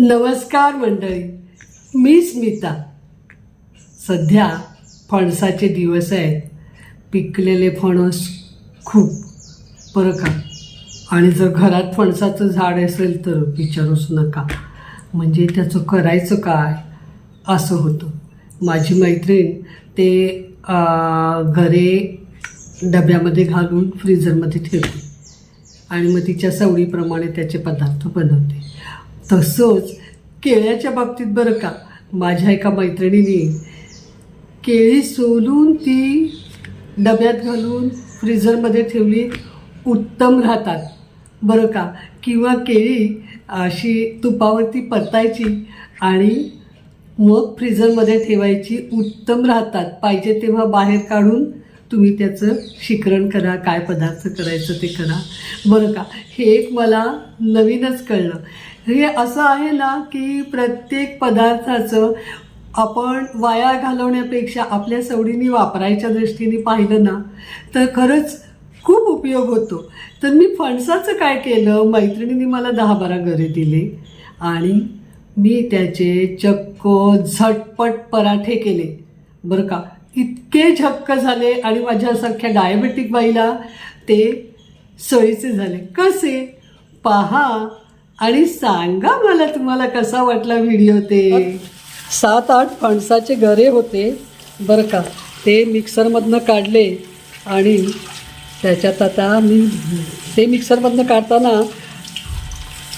नमस्कार मंडळी मी स्मिता. सध्या फणसाचे दिवस आहेत. पिकलेले फणस खूप बरं का आणि जर घरात फणसाचं झाड असेल तर विचारूच नका. म्हणजे त्याचं करायचं काय? असं होतं. माझी मैत्रीण ते घरे डब्यामध्ये घालून फ्रीजरमध्ये ठेवते. आणि मग तिच्या सवडीप्रमाणे त्याचे पदार्थ बनवते. तसंच केळ्याच्या बाबतीत बरं का माझ्या एका मैत्रिणीने केळी सोलून ती डब्यात घालून फ्रीझरमध्ये ठेवली उत्तम राहतात. बरं का किंवा केळी अशी तुपावरती परतायची आणि मग फ्रीझरमध्ये ठेवायची उत्तम राहतात. पाहिजे तेव्हा बाहेर काढून तुम्ही त्याचं शिकरण करा काय पदार्थ करायचं ते करा. बरं का हे एक मला नवीनच कळलं. हे असं आहे ना की प्रत्येक पदार्थाचं आपण वाया घालवण्यापेक्षा आपल्या सवडीने वापरायच्या दृष्टीने पाहिलं ना तर खरंच खूप उपयोग होतो. तर मी फणसाचं काय केलं? मैत्रिणीने मला दहा बारा घरे दिले आणि मी त्याचे चक्क झटपट पराठे केले. बरं का? इतके झक्क झाले आणि माझ्यासारख्या डायबेटिक बाईला ते सोयीचे झाले. कसे? पहा आणि सांगा मला तुम्हाला कसा वाटला व्हिडिओ ते? सात आठ फणसाचे गरे होते बरं का. ते मिक्सरमधनं काढले आणि त्याच्यात आता मी ते मिक्सरमधनं काढताना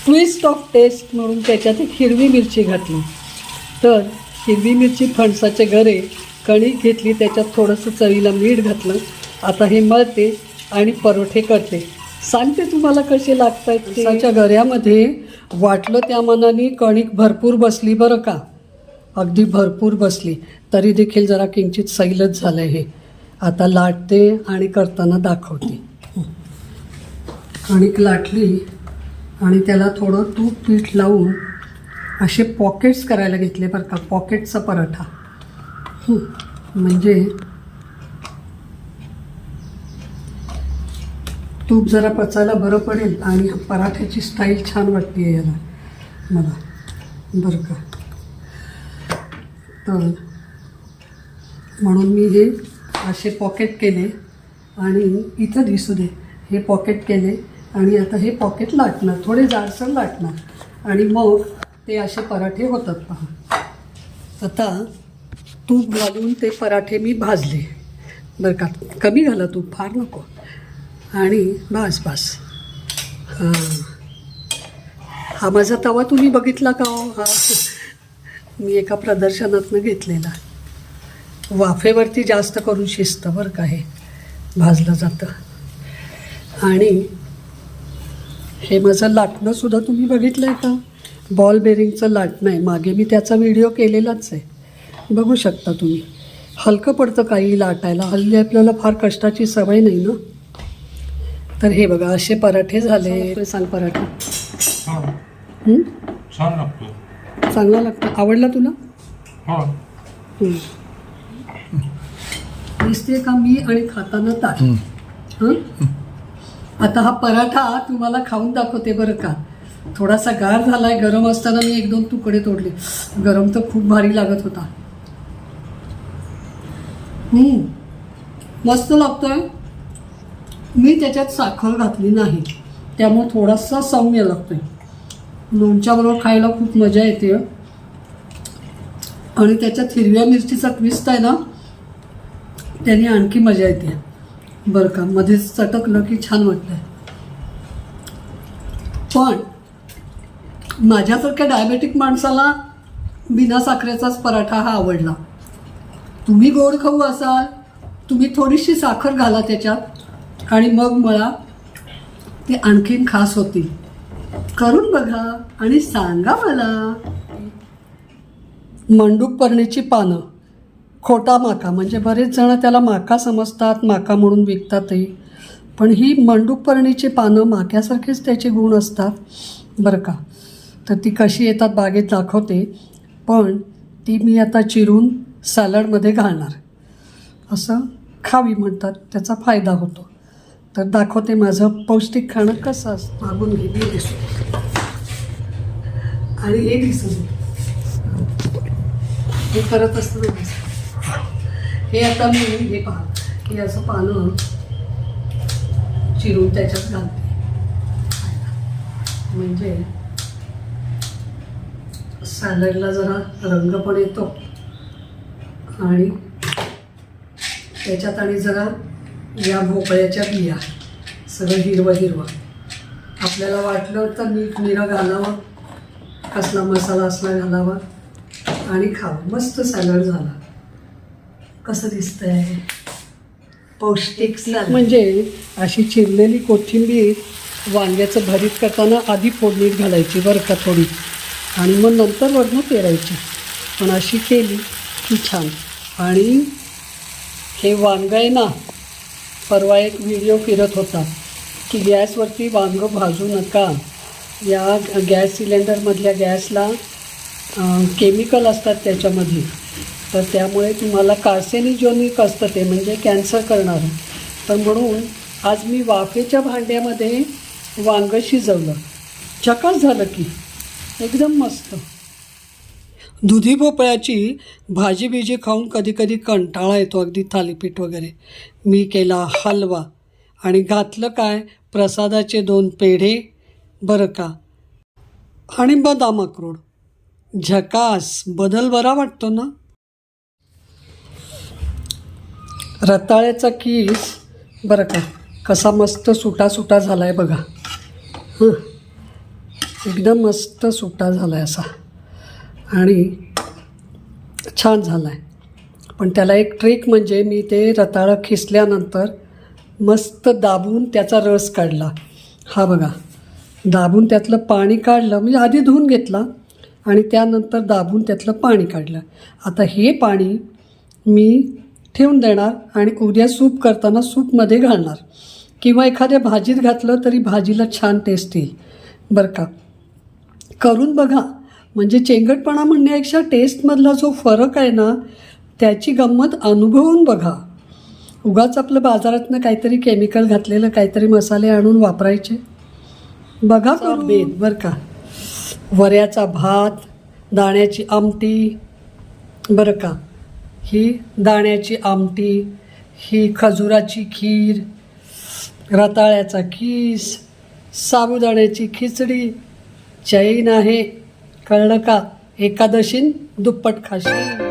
ट्विस्ट ऑफ टेस्ट म्हणून त्याच्यात एक हिरवी मिरची घातली. तर हिरवी मिरची फणसाचे गरे कणिक घेतली त्याच्यात थोडंसं चवीला मीठ घातलं. आता हे मळते आणि परोठे करते. सांगते तुम्हाला कसे लागत आहेत त्याच्या गऱ्यामध्ये वाटलं त्या मनाने कणिक भरपूर बसली बरं का? अगदी भरपूर बसली. तरी देखील जरा किंचित सैलच झालं हे. आता लाटते आणि करताना दाखवते. कणिक लाटली आणि त्याला थोडं तूप पीठ लावून असे पॉकेट्स करायला घेतले बरं का. पॉकेटचा पराठा. म्हणजे तूप जरा पचायला बरं पडेल आणि पराठ्याची स्टाईल छान वाटते याला. मला बरं का. तर म्हणून मी हे असे पॉकेट केले आणि इथं दिसू दे. हे पॉकेट केले आणि आता हे पॉकेट लाटणार. थोडे जाडसर लाटणार. आणि मग ते असे पराठे होतात पहा. आता तूप घालून ते पराठे मी भाजले. बरं का. कमी घाला तूप. फार नको. आणि बस बस. हां. हा माझा तवा तुम्ही बघितला का हो? हा. मी एका प्रदर्शनातनं घेतलेला. वाफेवरती जास्त करून शिजतं बरं का हे. भाजलं जातं. आणि हे माझं लाटणंसुद्धा तुम्ही बघितलं आहे का? बॉल बेरिंगचं लाटणं आहे मागे मी त्याचा व्हिडिओ केलेलाच आहे. बघू शकता तुम्ही. हलकं पडतं काही लाटायला. हल्ली आपल्याला फार कष्टाची सवय नाही ना? तर हे बघा असे पराठे झाले सांग पराठा? छान. लागतो चांगला लागतो. आवडला तुला? हा. दिसते का मी आणि खाताना ताट? हं? आता हा पराठा तुम्हाला खाऊन दाखवते बरं का. थोडासा गार झालाय गरम असताना मी एक दोन तुकडे तोडले. गरम तर खूप भारी लागत होता. मस्त लागतोय. मी त्याच्यात साखर घातली नाही. त्यामुळे थोडासा सौम्य लागतोय. लोणच्याबरोबर खायला खूप मजा येते. आणि त्याच्यात हिरव्या मिरचीचा ट्विस्ट आहे ना त्याने आणखी मजा येते. बरं का मध्येच चटकलं की छान वाटतं आहे पण माझ्यासारख्या डायबेटिक माणसाला बिना साखरेचाच पराठा हा आवडला. तुम्ही गोड खाऊ असाल तुम्ही थोडीशी साखर घाला त्याच्यात. आणि मग मला ते आणखीन खास होतील करून बघा आणि सांगा मला. मंडूक पर्णीची पानं. खोटा माका. म्हणजे बरेच जण त्याला माका समजतात माका म्हणून विकतातही पण ही मंडूक पर्णीची पानं माक्यासारखेच त्याचे गुण असतात बरं का. तर ती कशी येतात बागेत दाखवते. पण ती मी आता चिरून सॅलडमध्ये घालणार. असं खावी म्हणतात. त्याचा फायदा होतो. तर दाखवते माझं पौष्टिक खाणं कसं असतं. मागून घेतली दिसू. दिसतो आणि हे दिसत हे करत असताना हे आता मी हे पहा. हे असं पानं चिरून त्याच्यात घालते. म्हणजे सॅलडला जरा रंग पण येतो. आणि त्याच्यात आणि जरा या भोपळ्याच्या बिया सगळं हिरवं हिरवं. आपल्याला वाटलं तर मीठ निरं घालावं कसला मसाला असला घालावा आणि खावं. मस्त सॅलड झाला. कसं दिसतंय? पौष्टिक म्हणजे अशी चिरलेली कोथिंबीर वांग्याचं भरीत करताना आधी फोडणीत घालायची बरं का थोडी. आणि मग नंतर वरनं पेरायची. पण अशी केली की छान. आणि हे वांगं आहे ना परवा एक व्हिडिओ फिरत होता की गॅसवरती वांगं भाजू नका. या गॅस सिलेंडरमधल्या गॅसला केमिकल असतात त्याच्यामध्ये. तर त्यामुळे तुम्हाला कार्सेनिजोनिक असतं ते म्हणजे कॅन्सर करणारं. तर म्हणून आज मी वाफेच्या भांड्यामध्ये वांगं शिजवलं. चकास झालं की एकदम मस्त. दुधी भोपळ्याची भाजी बिजी खाऊन कधी कधी कंटाळा येतो अगदी थालीपीठ वगैरे. मी केला हलवा. आणि घातलं काय? प्रसादाचे दोन पेढे? बरं का? आणि बदाम अक्रोड. झकास. बदल बरा वाटतो ना? रताळ्याचा कीस. बरं का? कसा मस्त सुटा सुटा झाला आहे बघा. हां. एकदम मस्त सुटा झाला आहे असा. आणि छान झाला आहे पण त्याला एक ट्रिक म्हणजे मी ते रताळं खिसल्यानंतर मस्त दाबून त्याचा रस काढला. हा बघा दाबून त्यातलं पाणी काढलं म्हणजे आधी धुवून घेतला आणि त्यानंतर दाबून त्यातलं पाणी काढलं. आता हे पाणी मी ठेवून देणार आणि उद्या सूप करताना सूपमध्ये घालणार. किंवा एखाद्या भाजीत घातलं तरी भाजीला छान टेस्ट येईल. बरं का? करून बघा. म्हणजे चेंगटपणा म्हणण्यापेक्षा टेस्टमधला जो फरक आहे ना त्याची गंमत अनुभवून बघा. उगाच आपलं बाजारातनं काहीतरी केमिकल घातलेलं काहीतरी मसाले आणून वापरायचे. बघा करून. बेत. बरं का. वऱ्याचा भात दाण्याची आमटी. बरं का. ही दाण्याची आमटी ही खजुराची खीर रताळ्याचा खीस साबुदाण्याची खिचडी. चैन आहे. कळलं का? एकादशीन दुप्पट खाशी